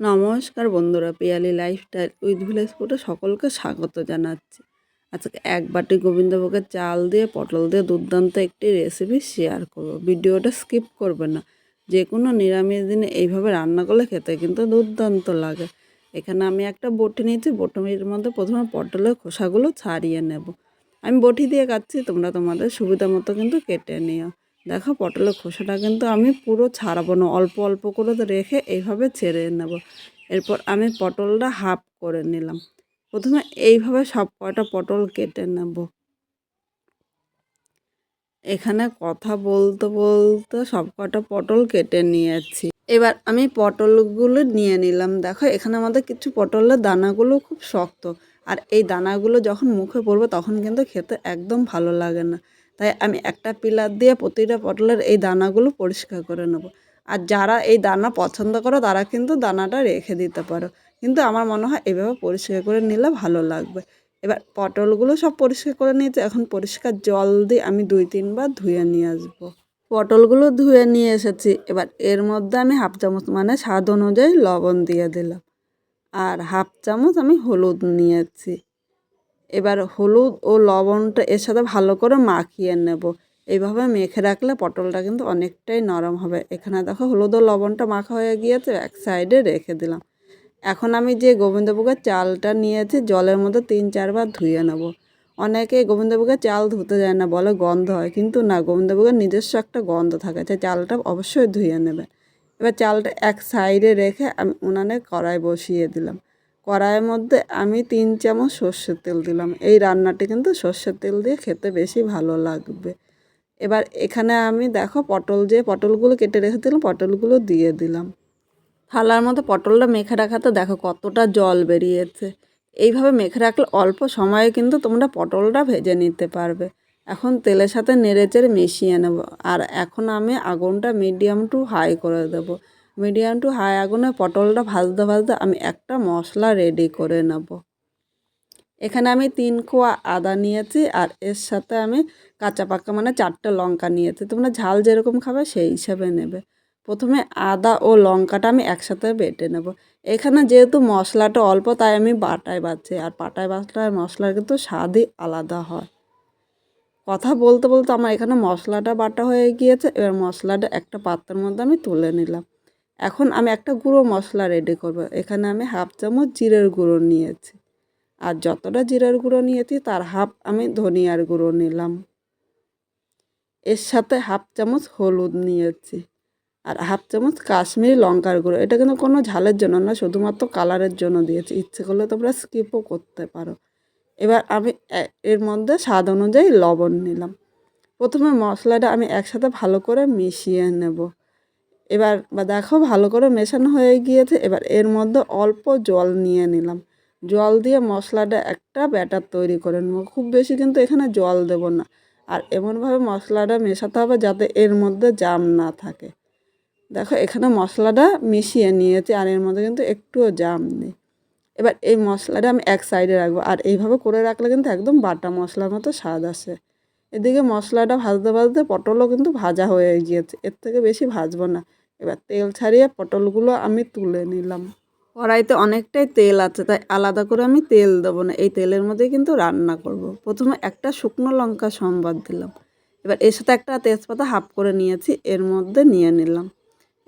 নমস্কার বন্ধুরা, Piyali lifestyle with village ফুডে সকলকে স্বাগত জানাচ্ছি। আজকে এক বাটি গোবিন্দভোগের চাল দিয়ে, পটল দিয়ে দুর্দান্ত একটি রেসিপি শেয়ার করব। ভিডিওটা স্কিপ করবে না। যে কোনো নিরামিষ দিনে এইভাবে রান্না করলে খেতে কিন্তু দুর্দান্ত লাগে। এখানে আমি একটা বটি নিয়েছি, বটির মধ্যে প্রথমে পটলের খোসাগুলো ছাড়িয়ে নেব। আমি বটি দিয়ে কাটছি, তোমরা তোমাদের সুবিধা মতো কিন্তু কেটে নিও। দেখো পটলের খোসাটা কিন্তু আমি পুরো ছাড়াবো না, অল্প অল্প করে রেখে এইভাবে ছেড়ে নেব। এরপর আমি পটলটা হাফ করে নিলাম। প্রথমে এইভাবে সব কয়টা পটল কেটে নেব। এখানে কথা বলতে বলতে সব কটা পটল কেটে নিয়েছি। এবার আমি পটলগুলো নিয়ে নিলাম। দেখো এখানে আমাদের কিছু পটলের দানাগুলো খুব শক্ত। আর এই দানাগুলো যখন মুখে পড়বে তখন কিন্তু খেতে একদম ভালো লাগে না। তাই আমি একটা পিলার দিয়ে প্রতিটা পটলের এই দানাগুলো পরিষ্কার করে নেব। আর যারা এই দানা পছন্দ করো, তারা কিন্তু দানাটা রেখে দিতে পারো। কিন্তু আমার মনে হয় এভাবে পরিষ্কার করে নিলে ভালো লাগবে। এবার পটলগুলো সব পরিষ্কার করে নিয়েছে, এখন পরিষ্কার জল দিয়ে আমি দুই, তিনবার ধুয়ে নিয়ে আসব। পটলগুলো ধুয়ে নিয়ে এসেছি, এবার এর মধ্যে আমি হাফ চামচ মানে স্বাদ অনুযায়ী লবণ দিয়ে দিলাম। আর হাফ চামচ আমি হলুদ নিয়েছি। এবার হলুদ ও লবণটা এর সাথে ভালো করে মাখিয়ে নেব। এইভাবে মেখে রাখলে পটলটা কিন্তু অনেকটাই নরম হবে। এখানে দেখো হলুদ ও লবণটা মাখা হয়ে গিয়েছে, এক সাইডে রেখে দিলাম। এখন আমি যে গোবিন্দভোগের চালটা নিয়েছি, জলের মধ্যে তিন চারবার ধুয়ে নেব। অনেকে গোবিন্দভোগের চাল ধুতে যায় না, বলে গন্ধ হয়, কিন্তু না, গোবিন্দভোগের নিজস্ব একটা গন্ধ থাকে সেই চালটা অবশ্যই ধুয়ে নেবে। এবার চালটা এক সাইডে রেখে আমি উনানে কড়াই বসিয়ে দিলাম। কড়াইয়ের মধ্যে আমি তিন চামচ সর্ষের তেল দিলাম। এই রান্নাটি কিন্তু সর্ষের তেল দিয়ে খেতে বেশি ভালো লাগবে। এবার এখানে আমি দেখো পটল, যে পটলগুলো কেটে রেখে দিলাম পটলগুলো দিয়ে দিলাম। থালার মধ্যে পটলটা মেখে রাখাতে দেখো কতটা জল বেরিয়েছে। এইভাবে মেখে রাখলে অল্প সময়ে কিন্তু তোমরা পটলটা ভেজে নিতে পারবে। এখন তেলের সাথে নেড়ে চেড়ে মিশিয়ে নেব। আর এখন আমি আগুনটা মিডিয়াম টু হাই করে দেবো। মিডিয়াম টু হাই আগুনে পটলটা ভাজতে ভাজতে আমি একটা মশলা রেডি করে নেব। এখানে আমি তিন কোয়া আদা নিয়েছি আর এর সাথে আমি কাঁচা পাকা মানে চারটে লঙ্কা নিয়েছি। তোমরা ঝাল যেরকম খাবে সেই হিসাবে নেবে। প্রথমে আদা ও লঙ্কাটা আমি একসাথে বেটে নেব। এখানে যেহেতু মশলাটা অল্প, তাই আমি বাটায় বাচ্ছি আর পাটায় বাটলার মশলার কিন্তু স্বাদই আলাদা হয়। কথা বলতে বলতে আমার এখানে মশলাটা বাটা হয়ে গিয়েছে, এবার মশলাটা একটা পাত্রের মধ্যে আমি তুলে নিলাম। এখন আমি একটা গুঁড়ো মশলা রেডি করব। এখানে আমি হাফ চামচ জিরের গুঁড়ো নিয়েছি। আর যতটা জিরের গুঁড়ো নিয়েছি, তার হাফ আমি ধনিয়ার গুঁড়ো নিলাম। এর সাথে হাফ চামচ হলুদ নিয়েছি। আর হাফ চামচ কাশ্মীরি লঙ্কার গুঁড়ো। এটা কিন্তু কোনো ঝালের জন্য না, শুধুমাত্র কালারের জন্য দিয়েছি। ইচ্ছে করলে তোমরা স্কিপও করতে পারো। এবার আমি এর মধ্যে স্বাদ অনুযায়ী লবণ নিলাম। প্রথমে মশলাটা আমি একসাথে ভালো করে মিশিয়ে নেব। এবার বা দেখো ভালো করে মেশানো হয়ে গিয়েছে, এবার এর মধ্যে অল্প জল নিয়ে নিলাম। জল দিয়ে মশলাটা একটা ব্যাটার তৈরি করে নেব। খুব বেশি কিন্তু এখানে জল দেব না। আর এমনভাবে মশলাটা মেশাতে হবে যাতে এর মধ্যে জাম না থাকে। দেখো এখানে মশলাটা মিশিয়ে নিয়েছি আর এর মধ্যে কিন্তু একটুও জাম নেই। এবার এই মশলাটা আমি এক সাইডে রাখব আর এইভাবে করে রাখলে কিন্তু একদম বাটা মশলার মতো স্বাদ আসে। এদিকে মশলাটা ভাজতে ভাজতে পটলও কিন্তু ভাজা হয়ে গিয়েছে, এর থেকে বেশি ভাজবো না। এবার তেল ছাড়িয়ে পটলগুলো আমি তুলে নিলাম। কড়াইতে অনেকটাই তেল আছে, তাই আলাদা করে আমি তেল দেবো না। এই তেলের মধ্যেই কিন্তু রান্না করব। প্রথমে একটা শুকনো লঙ্কা সম্বাদ দিলাম। এবার এর সাথে একটা তেজপাতা হাফ করে নিয়েছি, এর মধ্যে নিয়ে নিলাম।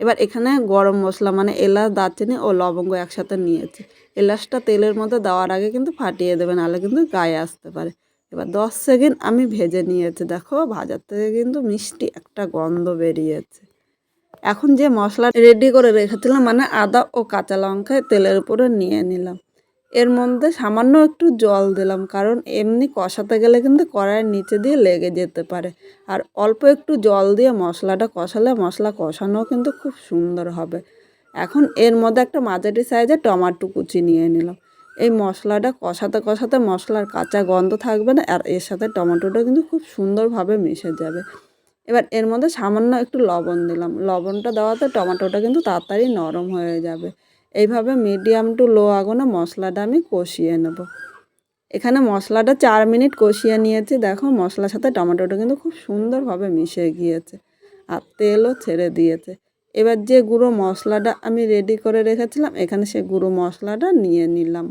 এবার এখানে গরম মশলা মানে এলাচ, দারচিনি ও লবঙ্গ একসাথে নিয়েছি। এলাচটা তেলের মধ্যে দেওয়ার আগে কিন্তু ফাটিয়ে দেবে, নাহলে কিন্তু গায়ে আসতে পারে। এবার দশ সেকেন্ড আমি ভেজে নিয়েছি। দেখো, ভাজার থেকে কিন্তু মিষ্টি একটা গন্ধ বেরিয়েছে। এখন যে মশলা রেডি করে রেখেছিলাম মানে আদা ও কাঁচা লঙ্কায় তেলের উপরে নিয়ে নিলাম। এর মধ্যে সামান্য একটু জল দিলাম, কারণ এমনি কষাতে গেলে কিন্তু কড়াইয়ের নিচে দিয়ে লেগে যেতে পারে। আর অল্প একটু জল দিয়ে মশলাটা কষালে মশলা কষানোও কিন্তু খুব সুন্দর হবে। এখন এর মধ্যে একটা মাঝারি সাইজে টমাটো কুচি নিয়ে নিলাম। এই মশলাটা কষাতে কষাতে মশলার কাঁচা গন্ধ থাকবে না, আর এর সাথে টমেটোটা কিন্তু খুব সুন্দরভাবে মিশে যাবে। এবার এর মধ্যে সামান্য একটু লবণ দিলাম। লবণটা দেওয়াতে টমেটোটা কিন্তু তাড়াতাড়ি নরম হয়ে যাবে। এইভাবে মিডিয়াম টু লো আগুনে মশলাটা আমি কষিয়ে নেব। এখানে মশলাটা চার মিনিট কষিয়ে নিয়েছি। দেখো মশলার সাথে টমেটোটা কিন্তু খুব সুন্দরভাবে মিশে গিয়েছে আর তেলও ছেড়ে দিয়েছে। এবার যে গুঁড়ো মশলাটা আমি রেডি করে রেখেছিলাম, এখানে সে গুঁড়ো মশলাটা নিয়ে নিলাম।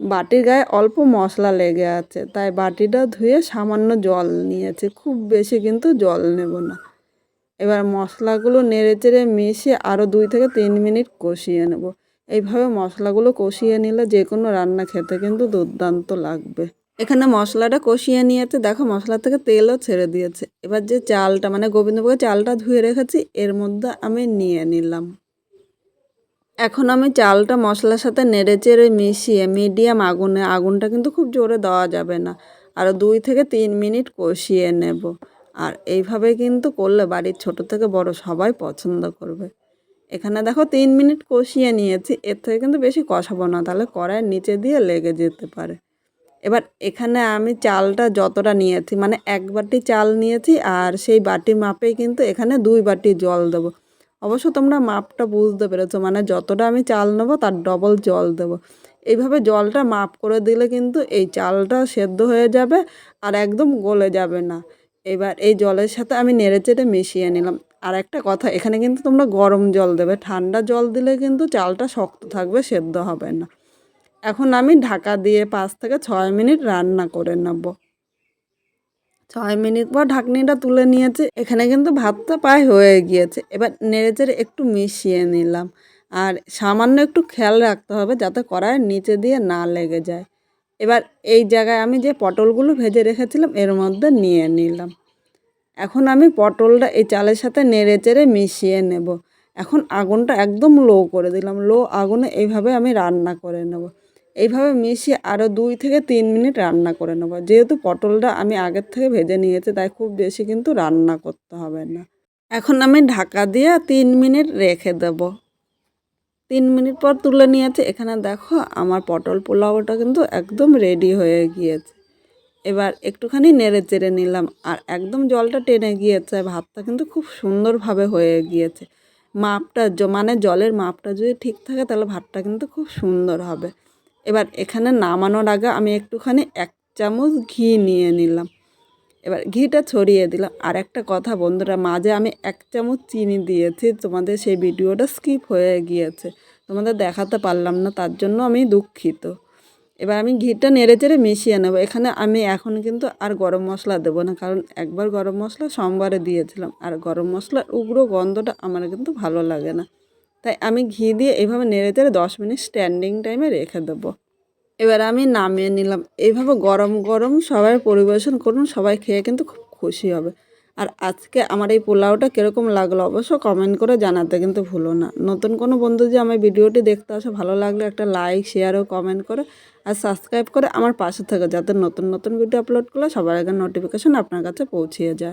বাটির গায়ে অল্প মশলা লেগে আছে, তাই বাটিটা ধুয়ে সামান্য জল নিয়েছে। খুব বেশি কিন্তু জল নেব না। এবার মশলাগুলো নেড়ে চেড়ে মিশিয়ে আরও দুই থেকে তিন মিনিট কষিয়ে নেব। এইভাবে মশলাগুলো কষিয়ে নিলে যে কোনো রান্না খেতে কিন্তু দুর্দান্ত লাগবে। এখানে মশলাটা কষিয়ে নিয়েছে। দেখো, মশলা থেকে তেলও ছেড়ে দিয়েছে। এবার যে চালটা মানে গোবিন্দভোগের চালটা ধুয়ে রেখেছি, এর মধ্যে আমি নিয়ে নিলাম। এখন আমি চালটা মশলার সাথে নেড়ে চেড়ে মিশিয়ে মিডিয়াম আগুনে, আগুনটা কিন্তু খুব জোরে দেওয়া যাবে না। আরও দুই থেকে তিন মিনিট কষিয়ে নেব। আর এইভাবে কিন্তু করলে বাড়ির ছোট থেকে বড় সবাই পছন্দ করবে। এখানে দেখো তিন মিনিট কষিয়ে নিয়েছি, এর থেকে কিন্তু বেশি কষাবো না, তাহলে কড়াইয়ের নিচে দিয়ে লেগে যেতে পারে। এবার এখানে আমি চালটা যতটা নিয়েছি মানে এক বাটি চাল নিয়েছি আর সেই বাটি মাপেই কিন্তু এখানে দুই বাটি জল দেবো। অবশ্য তোমরা মাপটা বুঝতে পেরেছ মানে যতটা আমি চাল নেব তার ডবল জল দেবো। এইভাবে জলটা মাপ করে দিলে কিন্তু এই চালটা সেদ্ধ হয়ে যাবে আর একদম গলে যাবে না। এবার এই জলের সাথে আমি নেড়ে চেড়ে মিশিয়ে নিলাম। আর একটা কথা, এখানে কিন্তু তোমরা গরম জল দেবে, ঠান্ডা জল দিলে কিন্তু চালটা শক্ত থাকবে, সেদ্ধ হবে না। এখন আমি ঢাকা দিয়ে পাঁচ থেকে ছয় মিনিট রান্না করে নেব। ছয় মিনিট পর ঢাকনিটা তুলে নিয়েছে। এখানে কিন্তু ভাতটা প্রায় হয়ে গিয়েছে। এবার নেড়েচেড়ে একটু মিশিয়ে নিলাম। আর সামান্য একটু খেয়াল রাখতে হবে যাতে কড়াইয়ের নিচে দিয়ে না লেগে যায়। এবার এই জায়গায় আমি যে পটলগুলো ভেজে রেখেছিলাম, এর মধ্যে নিয়ে নিলাম। এখন আমি পটলটা এই চালের সাথে নেড়ে চেড়ে মিশিয়ে নেব। এখন আগুনটা একদম লো করে দিলাম। লো আগুনে এইভাবে আমি রান্না করে নেব। এইভাবে মিশিয়ে আরও দুই থেকে তিন মিনিট রান্না করে নেব। যেহেতু পটলটা আমি আগের থেকে ভেজে নিয়েছি, তাই খুব বেশি কিন্তু রান্না করতে হবে না। এখন আমি ঢাকা দিয়ে তিন মিনিট রেখে দেব। তিন মিনিট পর তুলে নিয়েছে। এখানে দেখো আমার পটল পোলাওটা কিন্তু একদম রেডি হয়ে গিয়েছে। এবার একটুখানি নেড়ে চেড়ে নিলাম আর একদম জলটা টেনে গিয়েছে। ভাতটা কিন্তু খুব সুন্দরভাবে হয়ে গিয়েছে। মাপটা মানে জলের মাপটা যদি ঠিক থাকে, তাহলে ভাতটা কিন্তু খুব সুন্দর হবে। এবার এখানে নামানোর আগে আমি একটুখানি এক চামচ ঘি নিয়ে নিলাম। এবার ঘিটা ছড়িয়ে দিলাম। আর একটা কথা বন্ধুরা, মাঝে আমি এক চামচ চিনি দিয়েছি, তোমাদের সেই ভিডিওটা স্কিপ হয়ে গিয়েছে। তোমাদের দেখাতে পারলাম না, তার জন্য আমি দুঃখিত। এবার আমি ঘিটা নেড়ে চেড়ে মিশিয়ে নেব। এখানে আমি এখন কিন্তু আর গরম মশলা দেবো না, কারণ একবার গরম মশলা সোমবারে দিয়েছিলাম। আর গরম মশলার উগ্র গন্ধটা আমার কিন্তু ভালো লাগে না। তাই আমি ঘি দিয়ে এইভাবে নেড়ে তেড়ে দশ মিনিট স্ট্যান্ডিং টাইমে রেখে দেবো। এবার আমি নামিয়ে নিলাম। এইভাবে গরম গরম সবাই পরিবেশন করুন, সবাই খেয়ে কিন্তু খুব খুশি হবে। আর আজকে আমার এই পোলাওটা কীরকম লাগল অবশ্য কমেন্ট করে জানাতে কিন্তু ভুলো না। নতুন কোনো বন্ধু যে আমার ভিডিওটি দেখতে আসে, ভালো লাগলে একটা লাইক শেয়ার ও কমেন্ট করে আর সাবস্ক্রাইব করে আমার পাশে থাকে যাতে নতুন নতুন ভিডিও আপলোড করলে সবার আগে নোটিফিকেশন আপনার কাছে পৌঁছিয়ে যায়।